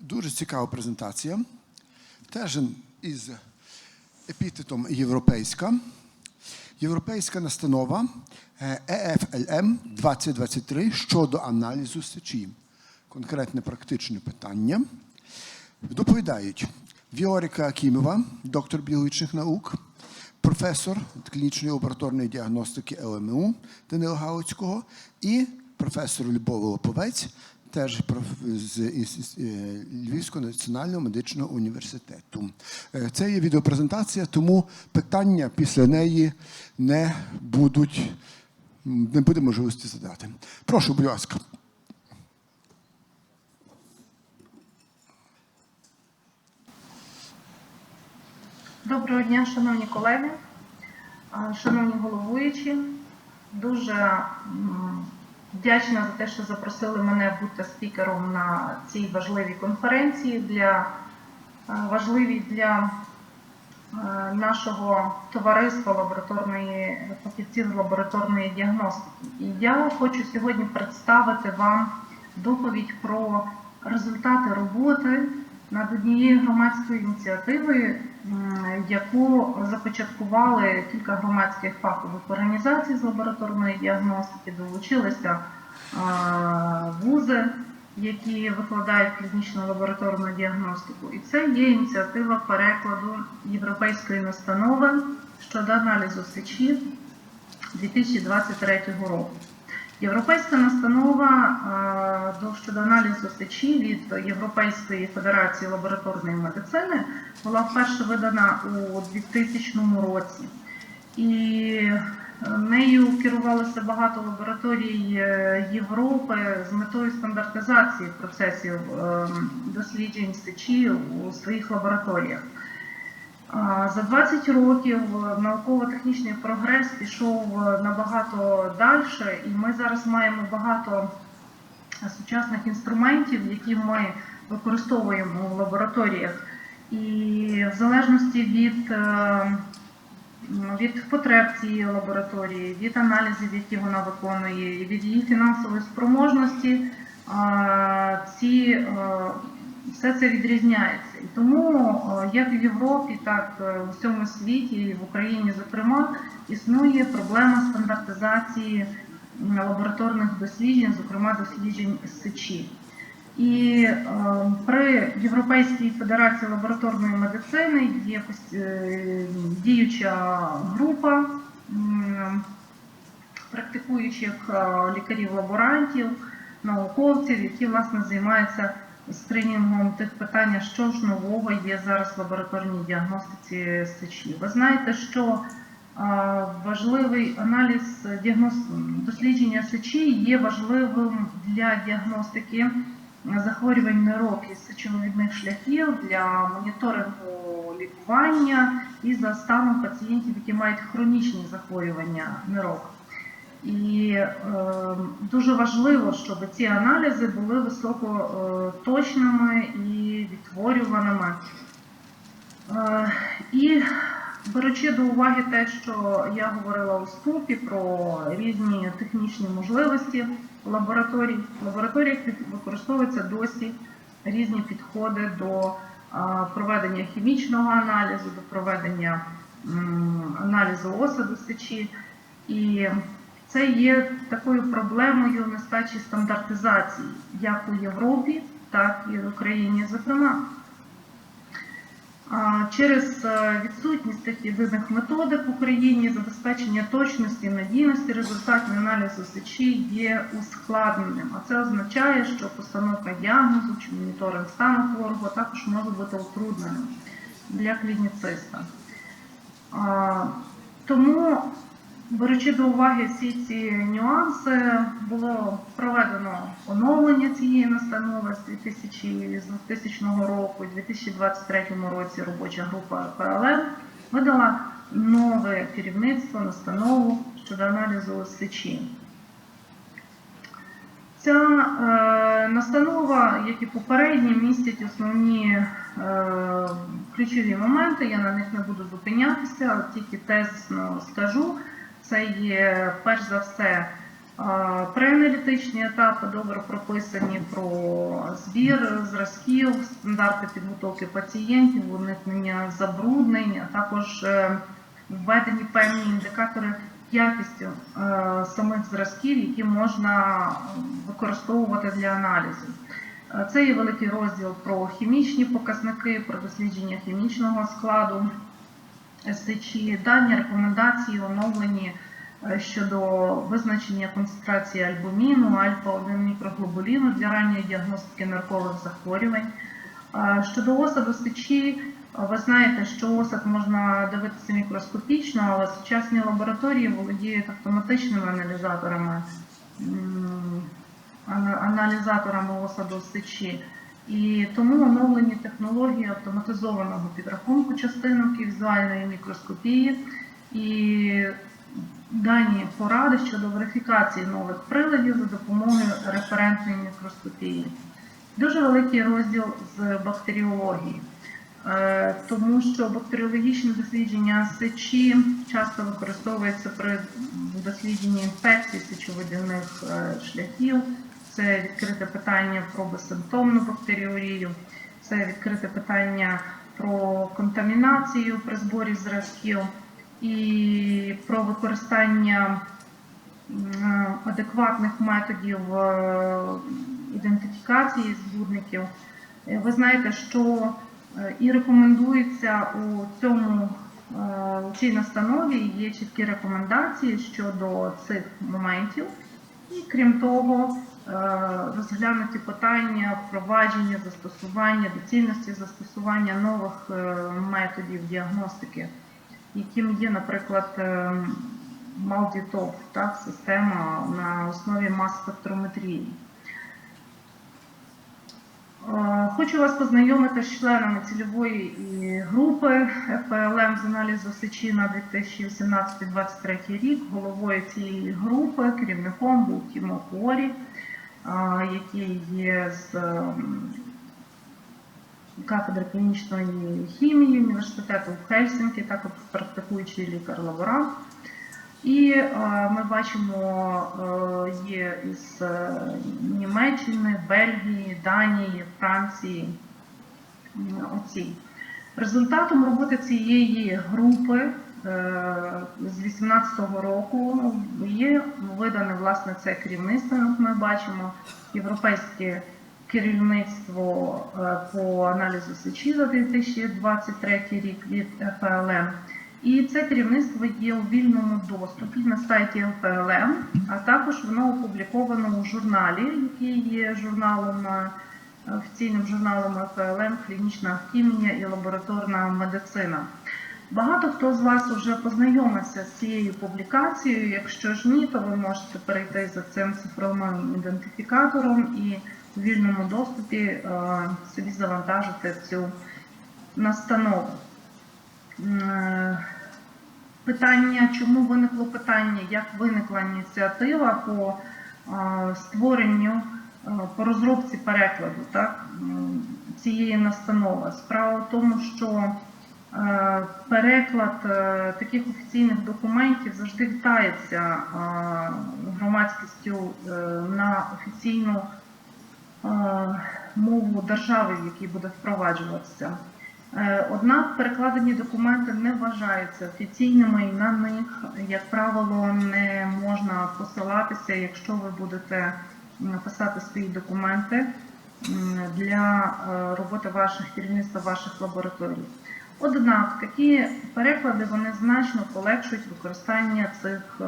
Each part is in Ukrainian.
Дуже цікава презентація. Теж із епітетом європейська. Європейська настанова е, ЕФЛМ 2023 щодо аналізу сечі. Конкретне практичне питання. Доповідають Віоріка Акімова, доктор біологічних наук, професор клінічної лабораторної діагностики ЛМУ Данила Галицького і професор Любов Лоповець, теж з е, Львівського національного медичного університету. Е, Це є відеопрезентація, тому питання після неї не будуть, не буде можливості задати. Прошу, будь ласка. Доброго дня, шановні колеги, шановні головуючі. Дуже вдячна за те, що запросили мене бути спікером на цій важливій конференції для важливій для е, нашого товариства лабораторної фахівців з лабораторної діагностики. І я хочу сьогодні представити вам доповідь про результати роботи над однією громадською ініціативою, яку започаткували кілька громадських фахових організацій з лабораторної діагностики, долучилися вузи, які викладають клінічну лабораторну діагностику. І це є ініціатива перекладу європейської настанови щодо аналізу сечі 2023 року. Європейська настанова е, щодо аналізу сечі від Європейської федерації лабораторної медицини була вперше видана у 2000 році. І е, нею керувалося багато лабораторій е, Європи з метою стандартизації процесів е, досліджень сечі у своїх лабораторіях. За 20 років науково-технічний прогрес пішов е, набагато далі, і ми зараз маємо багато сучасних інструментів, які ми використовуємо в лабораторіях. І в залежності від, е, від потреб цієї лабораторії, від аналізів, які вона виконує, і від її фінансової спроможності, ці е, все це відрізняється. І тому е, як в Європі, так е, в всьому світі, і в Україні, зокрема, існує проблема стандартизації лабораторних досліджень, зокрема досліджень сечі. І е, при Європейській федерації лабораторної медицини є діюча група практикуючих лікарів-лаборантів, науковців, які власне займаються скринінгом тих питань, що ж нового є зараз в лабораторній діагностиці сечі. Ви знаєте, що важливий аналіз діагноз- дослідження сечі є важливим для діагностики захворювань нирок і сечовидних шляхів для моніторингу лікування і за станом пацієнтів, які мають хронічні захворювання нирок. І е, дуже важливо, щоб ці аналізи були високоточними і відтворюваними. Е, і беручи до уваги те, що я говорила у ступі про різні технічні можливості лабораторій, в лабораторіях використовуються досі різні підходи до а, проведення хімічного аналізу, до проведення м, аналізу осаду сечі. І це є такою проблемою нестачі стандартизації як у Європі, так і в Україні, зокрема. Через е, відсутність тих єдиних методик в Україні забезпечення точності і надійності результатів аналізу сечі є ускладненим. А це означає, що постановка діагнозу чи моніторинг стану хворого також може бути утрудненим для клініциста. Тому, беручи до уваги всі ці нюанси, було проведено оновлення цієї настанови з 2000, з 2000 року, у 2023 році робоча група ПЛМ видала нове керівництво, настанову щодо аналізу сечі. Ця е, настанова, як і попередні, містять основні е, ключові моменти. Я на них не буду зупинятися, тільки тезисно скажу. Це є перш за все Преаналітичні етапи добре прописані про збір зразків, стандарти підготовки пацієнтів, уникнення забруднень, а також е, введені певні індикатори якості е, самих зразків, які можна використовувати для аналізу. Е, Це є великий розділ про хімічні показники, про дослідження хімічного складу сечі, дані рекомендації оновлені е, щодо визначення концентрації альбуміну, альфа-1 мікроглобуліну для ранньої діагностики наркових захворювань. Е, Щодо осаду сечі, ви знаєте, що осад можна дивитися мікроскопічно, але сучасні лабораторії володіють автоматичними аналізаторами, аналізаторами осаду сечі. І тому оновлені технології автоматизованого підрахунку частинок і візуальної мікроскопії і дані поради щодо верифікації нових приладів за допомогою референтної мікроскопії. Дуже великий розділ з бактеріології, Е, тому що бактеріологічне дослідження сечі часто використовується при дослідженні інфекцій сечовидільних е, шляхів. Це відкрите питання про безсимптомну бактеріорію, це відкрите питання про контамінацію при зборі зразків і про використання адекватних методів е, ідентифікації збудників. Е, Ви знаєте, що е, і рекомендується у цьому цій настанові є чіткі рекомендації щодо цих моментів. І крім того, розглянуті питання впровадження, застосування, доцільності застосування нових е, методів діагностики, яким є, наприклад, е, MALDI-TOF, так, система на основі мас-спектрометрії. Е, Хочу вас познайомити з членами цільової групи ФПЛМ з аналізу сечі на 2018-2023 рік. Головою цієї групи керівником був Тімо Корі, який є з ем, кафедри клінічної хімії університету в Хельсінкі, також практикуючий лікар-лаборант. І е, ми бачимо, е, є із е, Німеччини, Бельгії, Данії, Франції. Оці. Результатом роботи цієї групи з 2018 року є видане власне це керівництво, як ми бачимо, європейське керівництво е, по аналізу сечі за 2023 рік від ФЛМ. І це керівництво є у вільному доступі на сайті ЛПЛМ, а також воно опубліковано у журналі, який є журналом е, офіційним журналом ЛПЛМ Клінічна хімія і лабораторна медицина. Багато хто з вас вже познайомився з цією публікацією. Якщо ж ні, то ви можете перейти за цим цифровим ідентифікатором і у вільному доступі е, собі завантажити цю настанову. Е, Питання, чому виникло питання, як виникла ініціатива по е, створенню, по розробці перекладу так, цієї настанови. Справа в тому, що переклад е, таких офіційних документів завжди вітається е, громадськістю е, на офіційну е, мову держави, в якій буде впроваджуватися. Е, Однак перекладені документи не вважаються офіційними і на них, як правило, не можна посилатися, якщо ви будете писати свої документи для е, роботи ваших керівництва ваших лабораторій. Однак такі переклади вони значно полегшують використання цих е,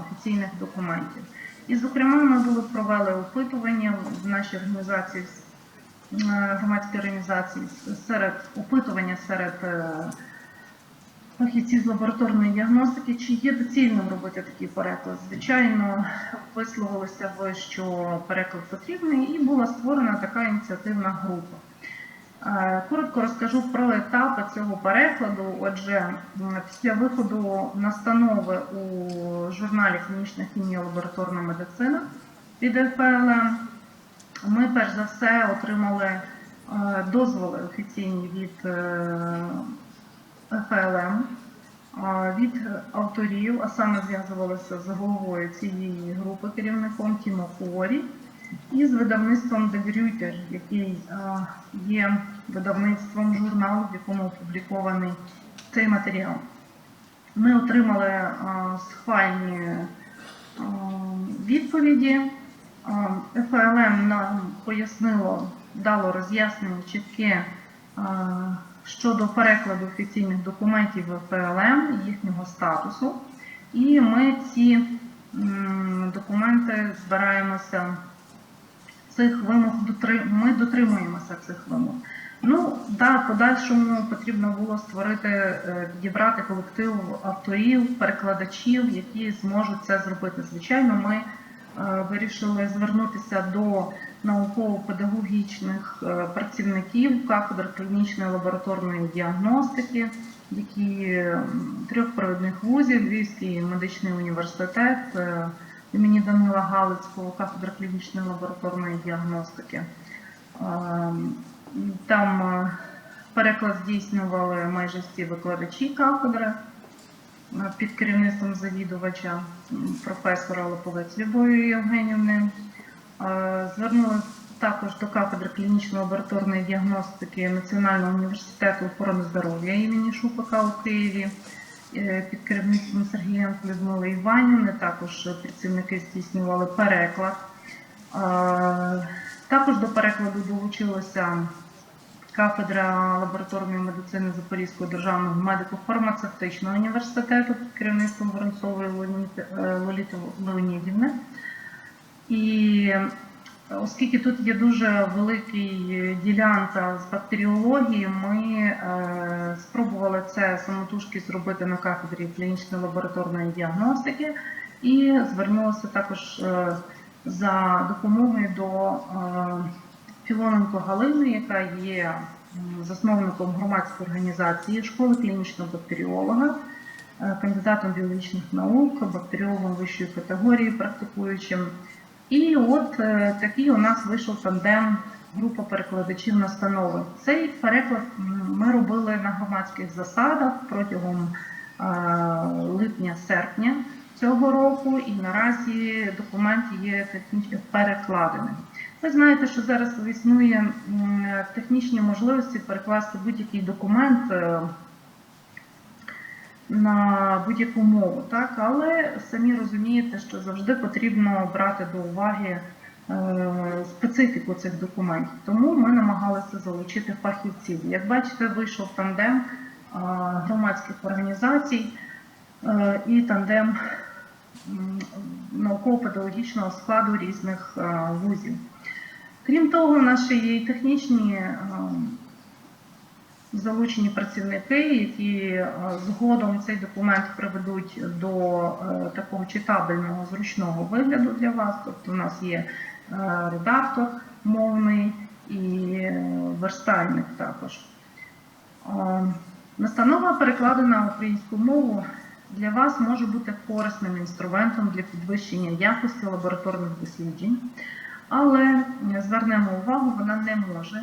офіційних документів. І, зокрема, ми були провели опитування в нашій організації е, громадській організації серед опитування серед е, фахівців з лабораторної діагностики, чи є доцільним робити такий переклад. Звичайно, висловилося ви, що переклад потрібний, і була створена така ініціативна група. Е, Коротко розкажу про етапи цього перекладу. Отже, після виходу настанови у журналі Клінічна хімія лабораторна медицина від ФЛМ, ми перш за все отримали е, дозволи офіційні від е, ФЛМ від авторів, а саме зв'язувалися з головою цієї групи керівником Тімо Форі і з видавництвом De Gruyter, який є видавництвом журналу, в якому опублікований цей матеріал. Ми отримали схвальні відповіді. ФЛМ нам пояснило, дало роз'яснення чітке щодо перекладу офіційних документів в ФЛМ і їхнього статусу. І ми ці документи збираємося цих вимог ми дотримуємося цих вимог. Ну, да, в подальшому потрібно було створити, е, підібрати колектив авторів, перекладачів, які зможуть це зробити. Звичайно, ми е, вирішили звернутися до науково-педагогічних е, працівників кафедр клінічної лабораторної діагностики, які трьох провідних вузів, Львівський медичний університет імені Данила Галицького, кафедра клінічної лабораторної діагностики. Там е, переклад здійснювали майже всі викладачі кафедри е, під керівництвом завідувача професора Лоповець Любові Євгенівни. Е, Звернули також до кафедри клінічно-лабораторної діагностики Національного університету охорони здоров'я імені Шупака у Києві під керівництвом Сергієнко Людмили Іванівни. Також працівники здійснювали переклад. Також до перекладу долучилася кафедра лабораторної медицини Запорізького державного медико-фармацевтичного університету під керівництвом Воронцової е, Лоліти Леонідівни. І оскільки тут є дуже великий ділянка з бактеріології, ми е, спробували це самотужки зробити на кафедрі клінічної лабораторної діагностики і звернулися також е, за допомогою до е, Філоненко Галини, яка є засновником громадської організації школи клінічного бактеріолога, е, кандидатом біологічних наук, бактеріологом вищої категорії, практикуючим. І от е, такий у нас вийшов тандем група перекладачів настанови. Цей переклад ми робили на громадських засадах протягом е, липня-серпня цього року, і наразі документ є технічно перекладеним. Ви знаєте, що зараз існує технічні можливості перекласти будь-який документ е, на будь-яку мову, так? але самі розумієте, що завжди потрібно брати до уваги е, специфіку цих документів. Тому ми намагалися залучити фахівців. Як бачите, вийшов тандем е, громадських організацій і тандем науково-педагогічного складу різних е, вузів. Крім того, ще є і технічні е, залучені працівники, які е, згодом цей документ приведуть до такого читабельного зручного вигляду для вас. Тобто, у нас є редактор мовний і верстальник також. Настанова перекладена на українську мову для вас може бути корисним інструментом для підвищення якості лабораторних досліджень, але е, звернемо увагу, вона не може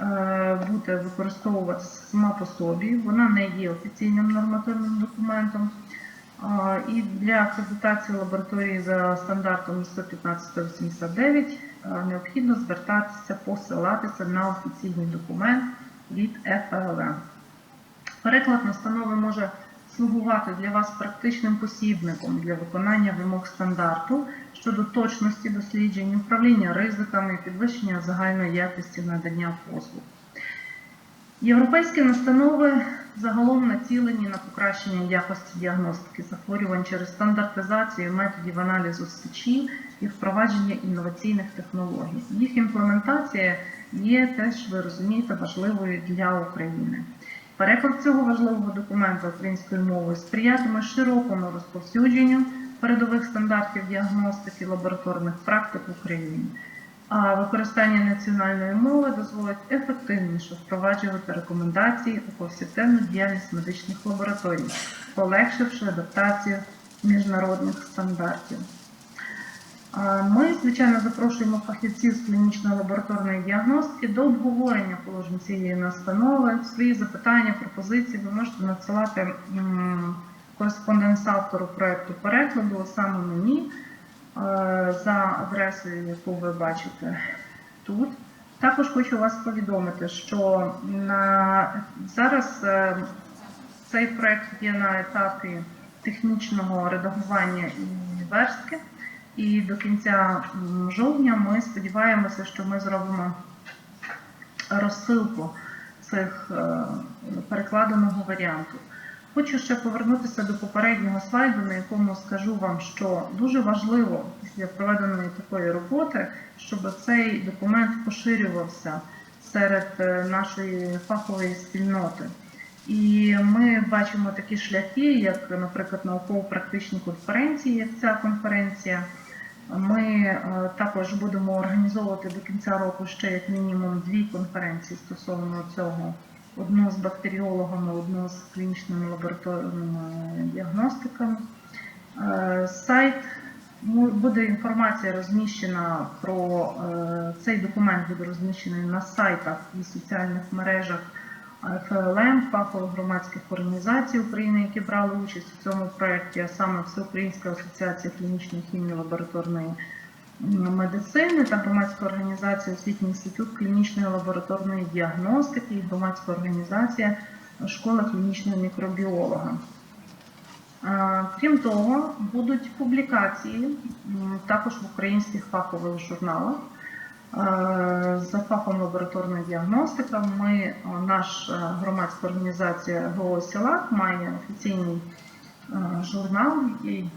е, бути використовуватися сама по собі, вона не є офіційним нормативним документом. І для акредитації лабораторії за стандартом 115-189 е, необхідно звертатися, посилатися на офіційний документ від ФЛМ. Переклад настанови може слугувати для вас практичним посібником для виконання вимог стандарту щодо точності досліджень, управління ризиками, підвищення загальної якості надання послуг. Європейські настанови загалом націлені на покращення якості діагностики захворювань через стандартизацію методів аналізу сечі і впровадження інноваційних технологій. Їх імплементація є теж, ви розумієте, важливою для України. Переклад цього важливого документа українською мовою сприятиме широкому розповсюдженню передових стандартів діагностики лабораторних практик в Україні. А використання національної мови дозволить ефективніше впроваджувати рекомендації у повсякденну діяльність медичних лабораторій, полегшивши адаптацію міжнародних стандартів. А Ми, звичайно, запрошуємо фахівців з клінічної лабораторної діагностики до обговорення положень цієї настанови. Свої запитання, пропозиції ви можете надсилати кореспонденс-автору проекту перекладу, саме мені, е, за адресою, яку ви бачите тут. Також хочу вас повідомити, що на зараз е, цей проект є на етапі технічного редагування і верстки. І до кінця жовтня ми сподіваємося, що ми зробимо розсилку цих е, перекладеного варіанту. Хочу ще повернутися до попереднього слайду, на якому скажу вам, що дуже важливо після проведеної такої роботи, щоб цей документ поширювався серед е, нашої фахової спільноти. І ми бачимо такі шляхи, як, наприклад, науково-практичні конференції, як ця конференція. Ми е, також будемо організовувати до кінця року ще як мінімум дві конференції стосовно цього. Одну з бактеріологами, одну з клінічними лабораторними діагностиками. Е, Сайт буде інформація розміщена про е, цей документ буде розміщений на сайтах і соціальних мережах ФЛМ, фахових громадських організацій України, які брали участь у цьому проєкті, а саме Всеукраїнська асоціація клінічної хімії лабораторної медицини та громадська організація Освітній інститут клінічної лабораторної діагностики і громадська організація Школа клінічного мікробіолога. Е, Крім того, будуть публікації також в українських фахових журналах. Е, За фахом лабораторна діагностика ми, о, наш е, громадська організація ГО «Сілак» має офіційний е, журнал, який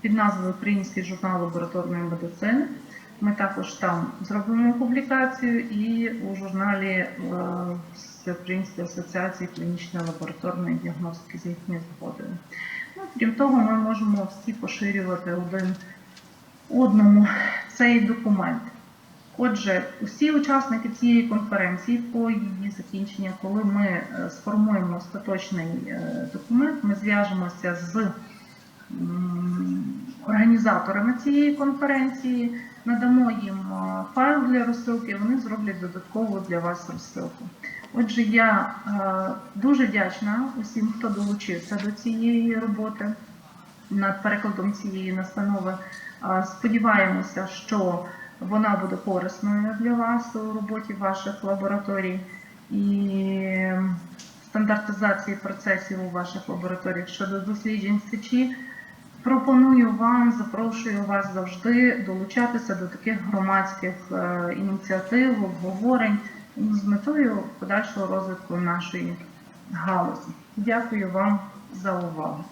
під назвою Український журнал лабораторної медицини. Ми також там зробимо публікацію і у журналі е, Всеукраїнської асоціації клінічної лабораторної діагностики з їхньою згодою. Ну, крім того, ми можемо всі поширювати один одному цей документ. Отже, усі учасники цієї конференції по її закінченню, коли ми е, сформуємо остаточний е, документ, ми зв'яжемося з організаторами цієї конференції, надамо їм е, файл для розсилки, вони зроблять додаткову для вас розсилку. Отже, я дуже вдячна усім, хто долучився до цієї роботи над перекладом цієї настанови. Сподіваємося, що вона буде корисною для вас у роботі ваших лабораторій і стандартизації процесів у ваших лабораторіях щодо досліджень сечі. Пропоную вам, запрошую вас завжди долучатися до таких громадських е, ініціатив, обговорень з метою подальшого розвитку нашої галузі. Дякую вам за увагу.